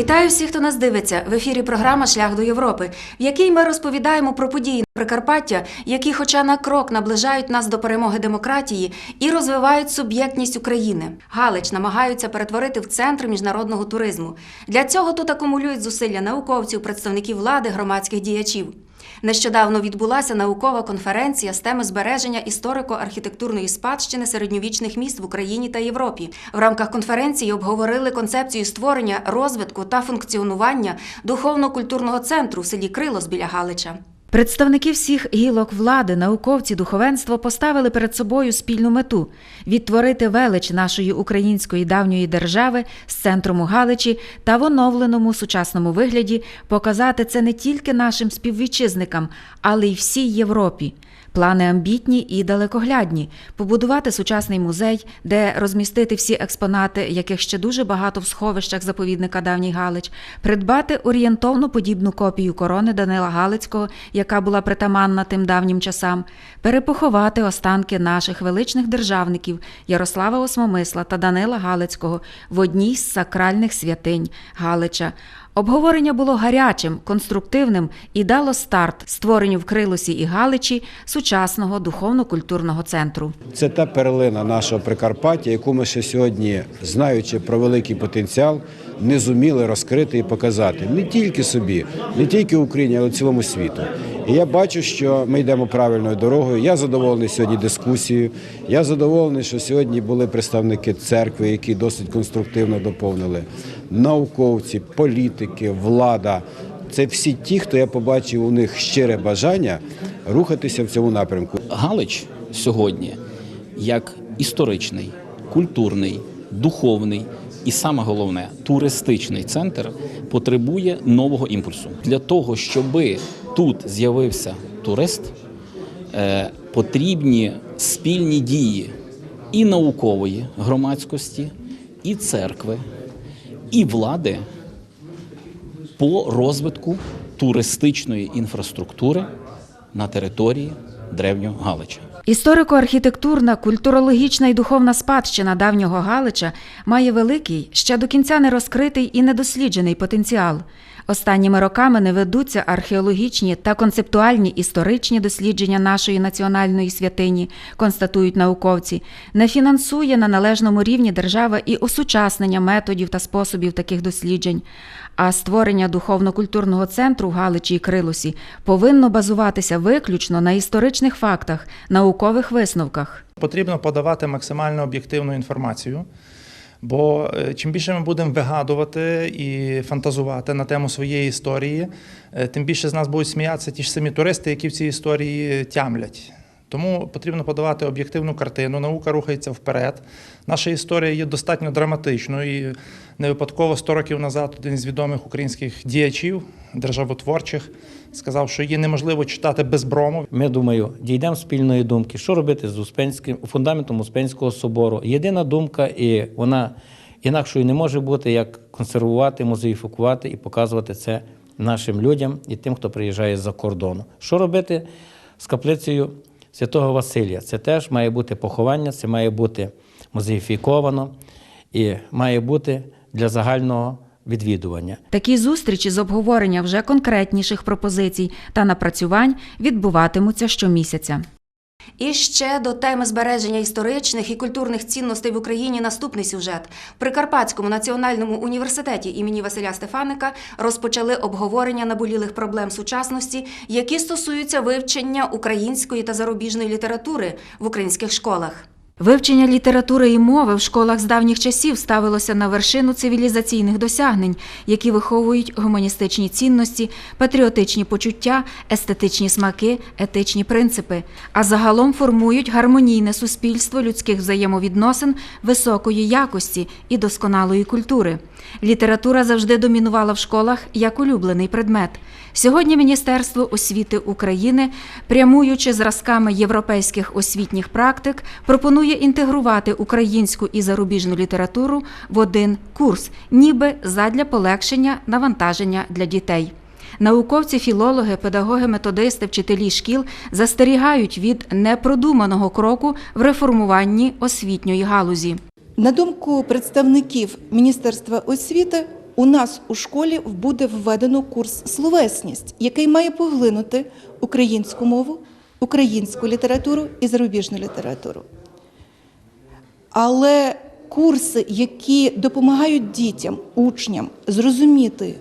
Вітаю всіх, хто нас дивиться. В ефірі програма Шлях до Європи, в якій ми розповідаємо про події на Прикарпаття, які, хоча на крок наближають нас до перемоги демократії і розвивають суб'єктність України. Галич намагаються перетворити в центр міжнародного туризму. Для цього тут акумулюють зусилля науковців, представників влади, громадських діячів. Нещодавно відбулася наукова конференція з теми збереження історико-архітектурної спадщини середньовічних міст в Україні та Європі. В рамках конференції обговорили концепцію створення, розвитку та функціонування духовно-культурного центру в селі Крилос біля Галича. Представники всіх гілок влади, науковці, духовенство поставили перед собою спільну мету відтворити велич нашої української давньої держави з центром у Галичі та в оновленому сучасному вигляді показати це не тільки нашим співвітчизникам, але й всій Європі. Плани амбітні і далекоглядні. Побудувати сучасний музей, де розмістити всі експонати, яких ще дуже багато в сховищах заповідника Давній Галич, придбати орієнтовно подібну копію корони Данила Галицького, яка була притаманна тим давнім часам, перепоховати останки наших величних державників Ярослава Осмомисла та Данила Галицького в одній з сакральних святинь Галича. Обговорення було гарячим, конструктивним і дало старт створенню в Крилосі і Галичі сучасного духовно-культурного центру. Це та перлина нашого Прикарпаття, яку ми ще сьогодні, знаючи про великий потенціал, не зуміли розкрити і показати не тільки собі, не тільки Україні, але й цілому світу. І я бачу, що ми йдемо правильною дорогою. Я задоволений сьогодні дискусією. Я задоволений, що сьогодні були представники церкви, які досить конструктивно доповнили, науковці, політики, влада. Це всі ті, хто я побачив у них щире бажання рухатися в цьому напрямку. Галич сьогодні як історичний, культурний, духовний і саме головне туристичний центр потребує нового імпульсу. Для того, щоб тут з'явився турист, е, потрібні спільні дії і наукової громадськості, і церкви, і влади по розвитку туристичної інфраструктури на території Древнього Галича. Історико-архітектурна, культурологічна і духовна спадщина давнього Галича має великий, ще до кінця не розкритий і недосліджений потенціал. Останніми роками не ведуться археологічні та концептуальні історичні дослідження нашої національної святині, констатують науковці, не фінансує на належному рівні держава і осучаснення методів та способів таких досліджень. А створення духовно-культурного центру в Галичі і Крилосі повинно базуватися виключно на історичних фактах, наукових висновках. Потрібно подавати максимально об'єктивну інформацію. Бо е, чим більше ми будемо вигадувати і фантазувати на тему своєї історії, е, тим більше з нас будуть сміятися ті ж самі туристи, які в цій історії тямлять. Тому потрібно подавати об'єктивну картину. Наука рухається вперед. Наша історія є достатньо драматичною. І не випадково 100 років назад один з відомих українських діячів, державотворчих, сказав, що її неможливо читати без брому. Ми думаю, дійдемо спільної думки, що робити з Успенським фундаментом Успенського собору. Єдина думка, і вона інакшою не може бути, як консервувати, музеїфікувати і показувати це нашим людям і тим, хто приїжджає з-за кордону. Що робити з каплицею святого Василія? Це теж має бути поховання, це має бути музеїфіковано і має бути для загального відвідування. Такі зустрічі з обговорення вже конкретніших пропозицій та напрацювань відбуватимуться щомісяця. І ще до теми збереження історичних і культурних цінностей в Україні наступний сюжет. При Карпатському національному університеті імені Василя Стефаника розпочали обговорення наболілих проблем сучасності, які стосуються вивчення української та зарубіжної літератури в українських школах. Вивчення літератури і мови в школах з давніх часів ставилося на вершину цивілізаційних досягнень, які виховують гуманістичні цінності, патріотичні почуття, естетичні смаки, етичні принципи, а загалом формують гармонійне суспільство людських взаємовідносин високої якості і досконалої культури. Література завжди домінувала в школах як улюблений предмет. Сьогодні Міністерство освіти України, прямуючи зразками європейських освітніх практик, пропонує інтегрувати українську і зарубіжну літературу в один курс, ніби задля полегшення навантаження для дітей. Науковці, філологи, педагоги, методисти, вчителі шкіл застерігають від непродуманого кроку в реформуванні освітньої галузі. На думку представників Міністерства освіти, у нас у школі буде введено курс словесність, який має поглинути українську мову, українську літературу і зарубіжну літературу. Але курси, які допомагають дітям, учням зрозуміти,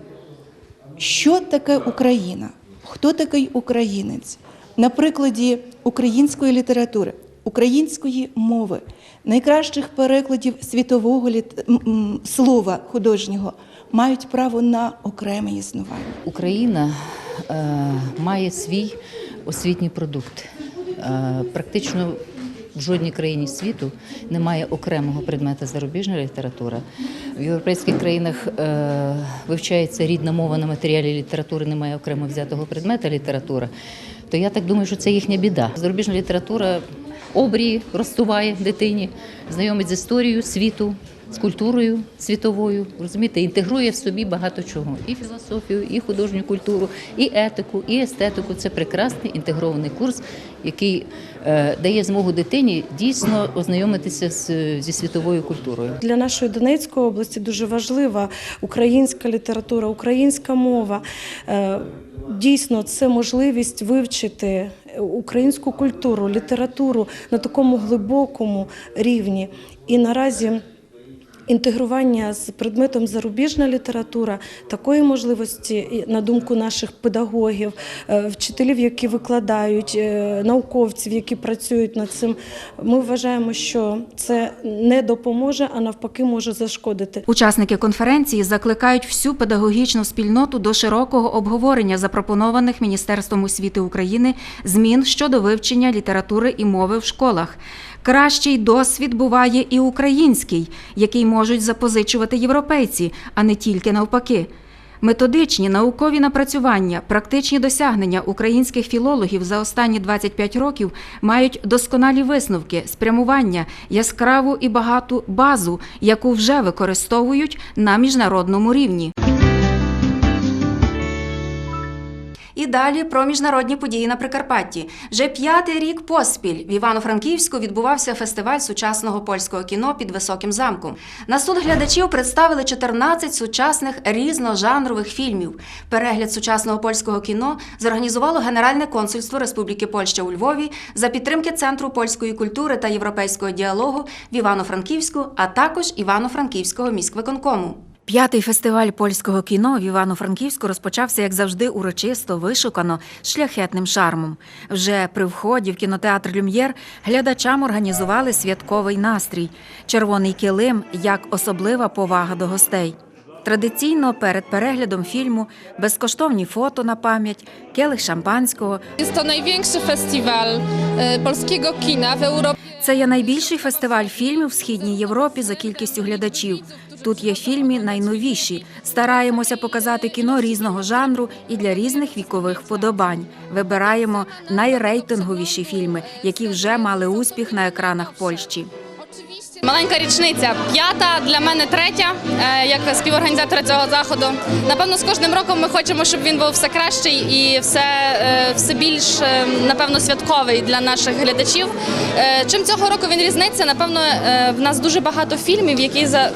що таке Україна, хто такий українець, на прикладі української літератури, української мови, найкращих перекладів світового літ... слова художнього мають право на окреме існування. Україна е, має свій освітній продукт. Е, практично в жодній країні світу немає окремого предмета зарубіжна література. В європейських країнах е, вивчається рідна мова на матеріалі літератури, немає окремо взятого предмета література. То я так думаю, що це їхня біда. Зарубіжна література обрії розсуває дитині, знайомить з історією світу, з культурою світовою, розумієте, інтегрує в собі багато чого: і філософію, і художню культуру, і етику, і естетику. Це прекрасний інтегрований курс, який е, дає змогу дитині дійсно ознайомитися з, зі світовою культурою. Для нашої Донецької області дуже важлива українська література, українська мова. Е, Дійсно, це можливість вивчити українську культуру, літературу на такому глибокому рівні. І наразі інтегрування з предметом зарубіжна література такої можливості, на думку наших педагогів, е, вчителів, які викладають, е, науковців, які працюють над цим, ми вважаємо, що це не допоможе, а навпаки може зашкодити. Учасники конференції закликають всю педагогічну спільноту до широкого обговорення запропонованих Міністерством освіти України змін щодо вивчення літератури і мови в школах. Кращий досвід буває і український, який можуть запозичувати європейці, а не тільки навпаки. Методичні наукові напрацювання, практичні досягнення українських філологів за останні 25 років мають досконалі висновки, спрямування, яскраву і багату базу, яку вже використовують на міжнародному рівні. І далі про міжнародні події на Прикарпатті. Вже п'ятий рік поспіль в Івано-Франківську відбувався фестиваль сучасного польського кіно під високим замком. На суд глядачів представили 14 сучасних різножанрових фільмів. Перегляд сучасного польського кіно зорганізувало Генеральне консульство Республіки Польща у Львові за підтримки Центру польської культури та європейського діалогу в Івано-Франківську, а також Івано-Франківського міськвиконкому. П'ятий фестиваль польського кіно в Івано-Франківську розпочався, як завжди, урочисто, вишукано, шляхетним шармом. Вже при вході в кінотеатр Люм'єр глядачам організували святковий настрій, червоний килим як особлива повага до гостей. Традиційно перед переглядом фільму безкоштовні фото на пам'ять, келих шампанського. Największy festiwal e, polskiego kina w Europie. Це є найбільший фестиваль фільмів в східній Європі за кількістю глядачів. Тут є фільми найновіші. Стараємося показати кіно різного жанру і для різних вікових вподобань. Вибираємо найрейтинговіші фільми, які вже мали успіх на екранах Польщі. Маленька річниця, п'ята для мене третя, е, як співорганізатора цього заходу. Напевно, з кожним роком ми хочемо, щоб він був все кращий і все, е, все більш е, напевно святковий для наших глядачів. Чим цього року він різниться? Напевно, в нас дуже багато фільмів, які за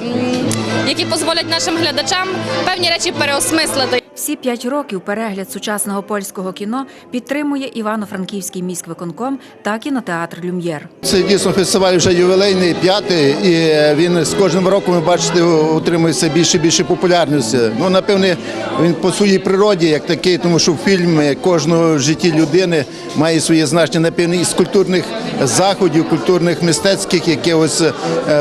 які дозволять нашим глядачам певні речі переосмислити. Всі п'ять років перегляд сучасного польського кіно підтримує Івано-Франківський міськвиконком та кінотеатр Люм'єр. Це дійсно фестиваль вже ювілейний, п'ятий, і він з кожним роком, ви бачите, отримує все більше і більше популярності. Ну, напевне, він по своїй природі як такий, тому що фільм кожного в житті людини має своє значення, напевне, із культурних заходів, культурних мистецьких якихось ось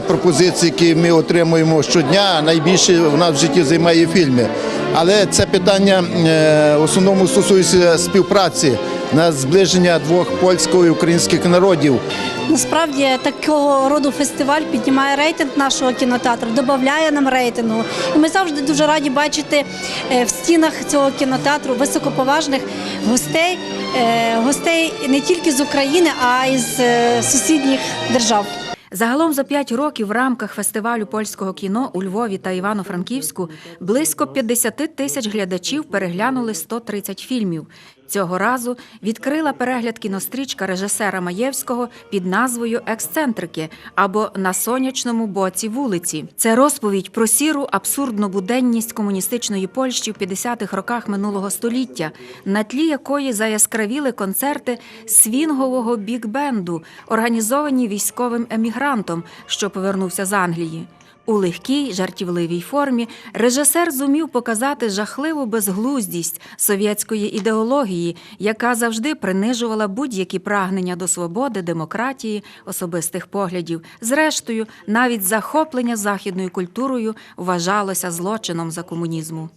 пропозицій, які ми отримуємо щодня. Найбільше в нас в житті займає фільми. Але це питання е, в основному стосується співпраці на зближення двох польського і українських народів. Насправді такого роду фестиваль піднімає рейтинг нашого кінотеатру, додає нам рейтингу. І ми завжди дуже раді бачити е, в стінах цього кінотеатру високоповажних гостей, е, гостей не тільки з України, а й з е, сусідніх держав. Загалом за п'ять років в рамках фестивалю польського кіно у Львові та Івано-Франківську близько 50 тисяч глядачів переглянули 130 фільмів. Цього разу відкрила перегляд кінострічка режисера Маєвського під назвою Ексцентрики або На сонячному боці вулиці. Це розповідь про сіру абсурдну буденність комуністичної Польщі в 50-х роках минулого століття, на тлі якої заяскравіли концерти свінгового бік-бенду, організовані військовим емігрантом, що повернувся з Англії. У легкій жартівливій формі режисер зумів показати жахливу безглуздість совєтської ідеології, яка завжди принижувала будь-які прагнення до свободи, демократії, особистих поглядів. Зрештою, навіть захоплення західною культурою вважалося злочином за комунізму.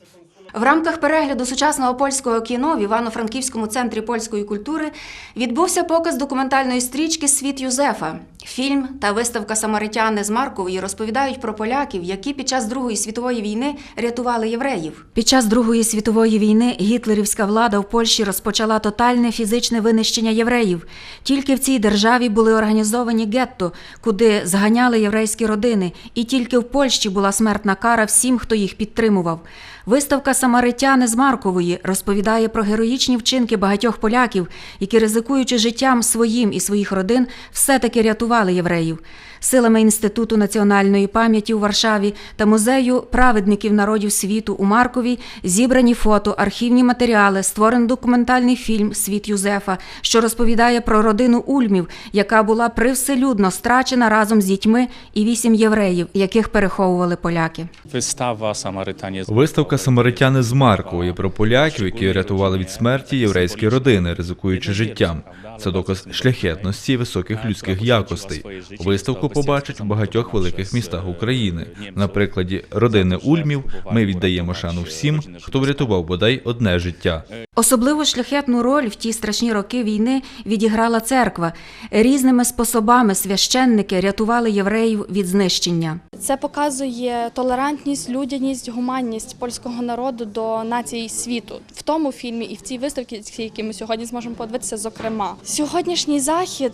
В рамках перегляду сучасного польського кіно в Івано-Франківському центрі польської культури відбувся показ документальної стрічки Світ Юзефа. Фільм та виставка Самаритяни з Маркової розповідають про поляків, які під час Другої світової війни рятували євреїв. Під час Другої світової війни гітлерівська влада в Польщі розпочала тотальне фізичне винищення євреїв. Тільки в цій державі були організовані гетто, куди зганяли єврейські родини, і тільки в Польщі була смертна кара всім, хто їх підтримував. Виставка Самаритяни з Маркової розповідає про героїчні вчинки багатьох поляків, які, ризикуючи життям своїм і своїх родин, все-таки рятували євреїв. Силами Інституту національної пам'яті у Варшаві та музею праведників народів світу у Маркові зібрані фото, архівні матеріали, створений документальний фільм Світ Юзефа, що розповідає про родину Ульмів, яка була привселюдно страчена разом з дітьми і вісім євреїв, яких переховували поляки. Вистава Самаритані Виставка Самаритяни з Маркової про поляків, які рятували від смерті єврейські родини, ризикуючи життям. Це доказ шляхетності і високих людських якостей. Виставку побачать у багатьох великих містах України. На прикладі родини Ульмів ми віддаємо шану всім, хто врятував бодай одне життя. Особливо шляхетну роль в ті страшні роки війни відіграла церква. Різними способами священники рятували євреїв від знищення. Це показує толерантність, людяність, гуманність польського народу до націй світу в тому фільмі і в цій виставці, які ми сьогодні зможемо подивитися. Зокрема, сьогоднішній захід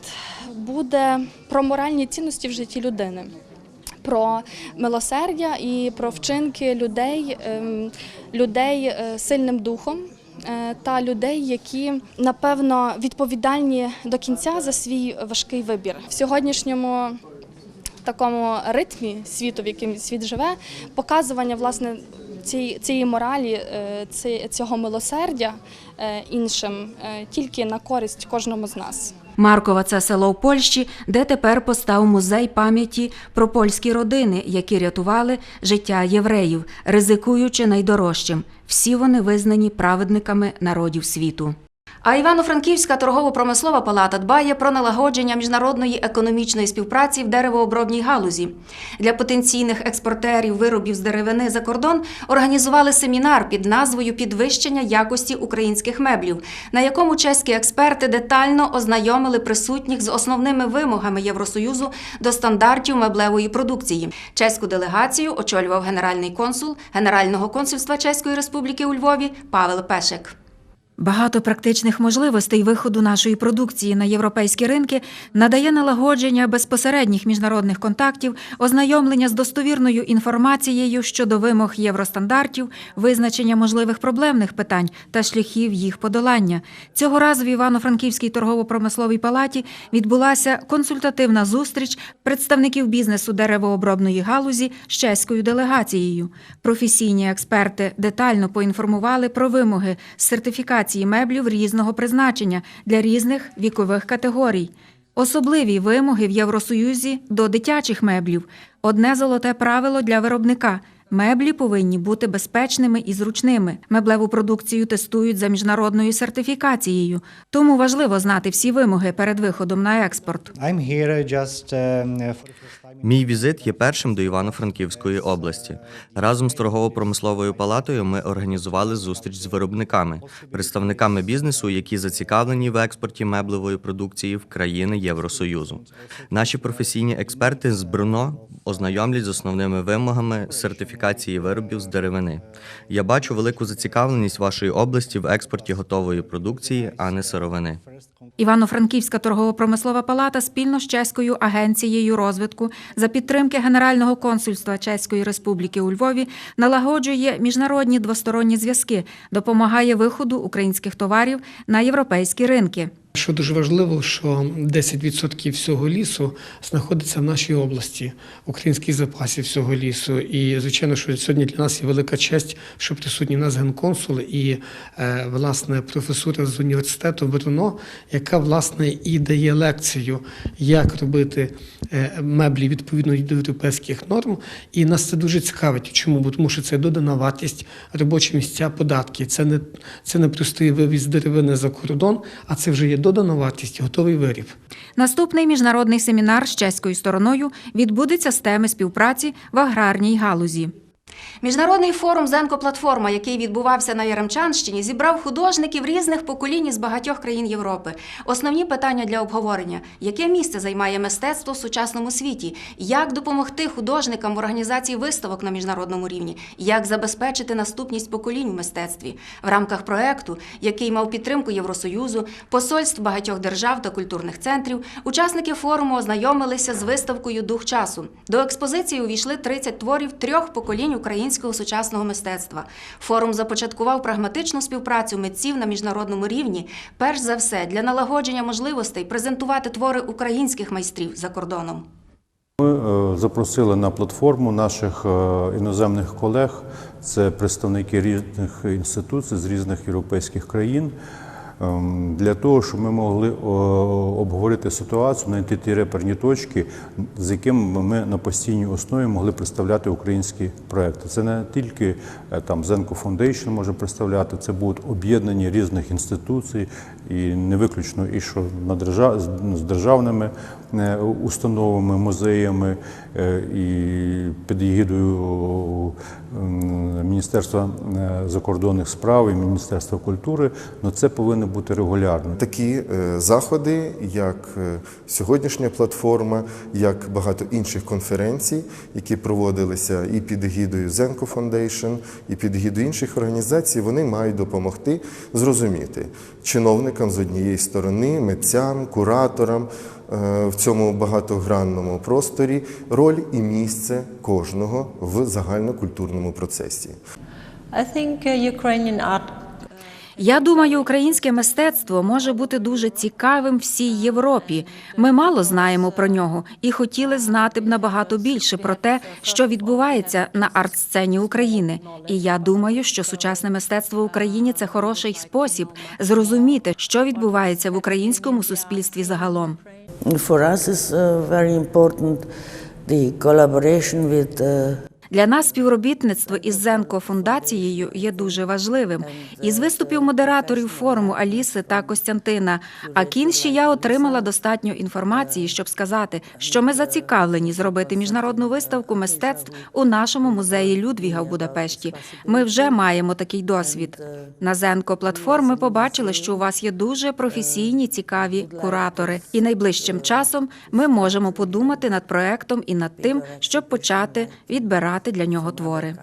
буде про моральні цінності в житті людини. Про милосердя і про вчинки людей, ем, людей е, сильним духом е, та людей, які напевно відповідальні до кінця за свій важкий вибір в сьогоднішньому такому ритмі світу, в яким світ живе, показування власне цієї, цієї моралі, е, цього милосердя іншим тільки на користь кожному з нас. Маркова це село в Польщі, де тепер постав музей пам'яті про польські родини, які рятували життя євреїв, ризикуючи найдорожчим. Всі вони визнані праведниками народів світу. А Івано-Франківська торгово-промислова палата дбає про налагодження міжнародної економічної співпраці в деревообробній галузі. Для потенційних експортерів виробів з деревини за кордон організували семінар під назвою Підвищення якості українських меблів, на якому чеські експерти детально ознайомили присутніх з основними вимогами Євросоюзу до стандартів меблевої продукції. Чеську делегацію очолював генеральний консул Генерального консульства Чеської Республіки у Львові Павел Пешек. Багато практичних можливостей виходу нашої продукції на європейські ринки надає налагодження безпосередніх міжнародних контактів, ознайомлення з достовірною інформацією щодо вимог євростандартів, визначення можливих проблемних питань та шляхів їх подолання. Цього разу в Івано-Франківській торгово-промисловій палаті відбулася консультативна зустріч представників бізнесу деревообробної галузі з чеською делегацією. Професійні експерти детально поінформували про вимоги сертифікації меблів різного призначення для різних вікових категорій. Особливі вимоги в Євросоюзі до дитячих меблів. Одне золоте правило для виробника. Меблі повинні бути безпечними і зручними. Меблеву продукцію тестують за міжнародною сертифікацією, тому важливо знати всі вимоги перед виходом на експорт. Мій візит є першим до Івано-Франківської області. Разом з торгово-промисловою палатою ми організували зустріч з виробниками, представниками бізнесу, які зацікавлені в експорті меблевої продукції в країни Євросоюзу. Наші професійні експерти з Бруно ознайомлять з основними вимогами сертифікації виробів з деревини. Я бачу велику зацікавленість вашої області в експорті готової продукції, а не сировини. Івано-Франківська торгово-промислова палата спільно з чеською агенцією розвитку за підтримки Генерального консульства Чеської Республіки у Львові налагоджує міжнародні двосторонні зв'язки, допомагає виходу українських товарів на європейські ринки. Що дуже важливо, що 10% всього лісу знаходиться в нашій області, українських запасів всього лісу. І звичайно, що сьогодні для нас є велика честь, що присутні нас генконсули і е, власне професура з університету Брно, яка власне і дає лекцію, як робити е, меблі відповідно до європейських норм. І нас це дуже цікавить. Чому? Бо тому що це додана вартість, робочі місця, податки. Це не це не простий вивіз деревини за кордон, а це вже є додана вартість, готовий виріб. Наступний міжнародний семінар з чеською стороною відбудеться з теми співпраці в аграрній галузі. Міжнародний форум Зенко-платформа, який відбувався на Яремчанщині, зібрав художників різних поколінь із багатьох країн Європи. Основні питання для обговорення: яке місце займає мистецтво в сучасному світі, як допомогти художникам в організації виставок на міжнародному рівні, як забезпечити наступність поколінь в мистецтві в рамках проекту, який мав підтримку Євросоюзу, посольств багатьох держав та культурних центрів. Учасники форуму ознайомилися з виставкою Дух часу. До експозиції увійшли 30 творів трьох поколінь українського сучасного мистецтва. Форум започаткував прагматичну співпрацю митців на міжнародному рівні, перш за все для налагодження можливостей презентувати твори українських майстрів за кордоном. Ми е, запросили на платформу наших е, іноземних колег, це представники різних інституцій з різних європейських країн, для того, щоб ми могли обговорити ситуацію, знайти ті реперні точки, з якими ми на постійній основі могли представляти українські проекти. Це не тільки е, там Зенко Foundation може представляти, це будуть об'єднання різних інституцій, і не виключно і що на держав... з- державними е, установами, музеями і під егідою Міністерства е, закордонних справ і Міністерства культури, але це повинно бути регулярно. Такі е, заходи, як е, сьогоднішня платформа, як багато інших конференцій, які проводилися і під егідою Зенко Foundation, і під егідою інших організацій, вони мають допомогти зрозуміти чиновникам з однієї сторони, митцям, кураторам е, в цьому багатогранному просторі роль і місце кожного в загальнокультурному процесі. I think uh, Ukrainian art Я думаю, українське мистецтво може бути дуже цікавим всій Європі. Ми мало знаємо про нього і хотіли знати б набагато більше про те, що відбувається на арт-сцені України. І я думаю, що сучасне мистецтво в Україні це хороший спосіб зрозуміти, що відбувається в українському суспільстві загалом. for us is uh, very important the collaboration with uh, Для нас співробітництво із Зенко фундацією є дуже важливим. Із виступів модераторів форуму Аліси та Костянтина Акінші я отримала достатньо інформації, щоб сказати, що ми зацікавлені зробити міжнародну виставку мистецтв у нашому музеї Людвіга в Будапешті. Ми вже маємо такий досвід. На Зенко платформ ми побачили, що у вас є дуже професійні, цікаві куратори, і найближчим часом ми можемо подумати над проектом і над тим, щоб почати відбирати для нього твори.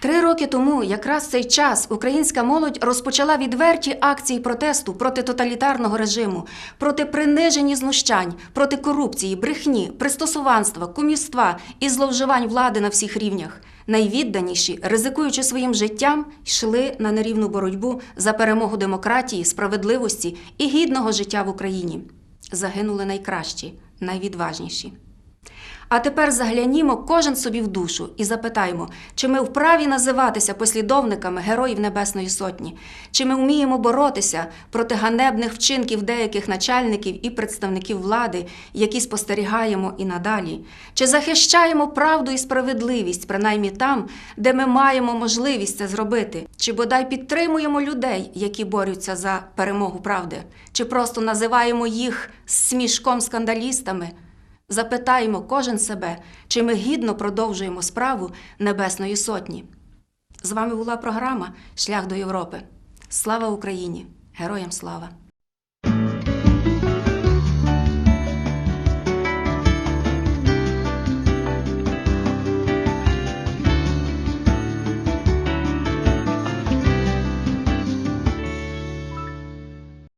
Три роки тому, якраз цей час, українська молодь розпочала відверті акції протесту проти тоталітарного режиму, проти принижень і знущань, проти корупції, брехні, пристосуванства, кумівства і зловживань влади на всіх рівнях. Найвідданіші, ризикуючи своїм життям, йшли на нерівну боротьбу за перемогу демократії, справедливості і гідного життя в Україні. Загинули найкращі, найвідважніші. А тепер заглянімо кожен собі в душу і запитаймо, чи ми вправі називатися послідовниками Героїв Небесної Сотні, чи ми вміємо боротися проти ганебних вчинків деяких начальників і представників влади, які спостерігаємо і надалі, чи захищаємо правду і справедливість, принаймні там, де ми маємо можливість це зробити, чи бодай підтримуємо людей, які борються за перемогу правди, чи просто називаємо їх смішком скандалістами. Запитаємо кожен себе, чи ми гідно продовжуємо справу Небесної Сотні. З вами була програма Шлях до Європи. Слава Україні! Героям слава!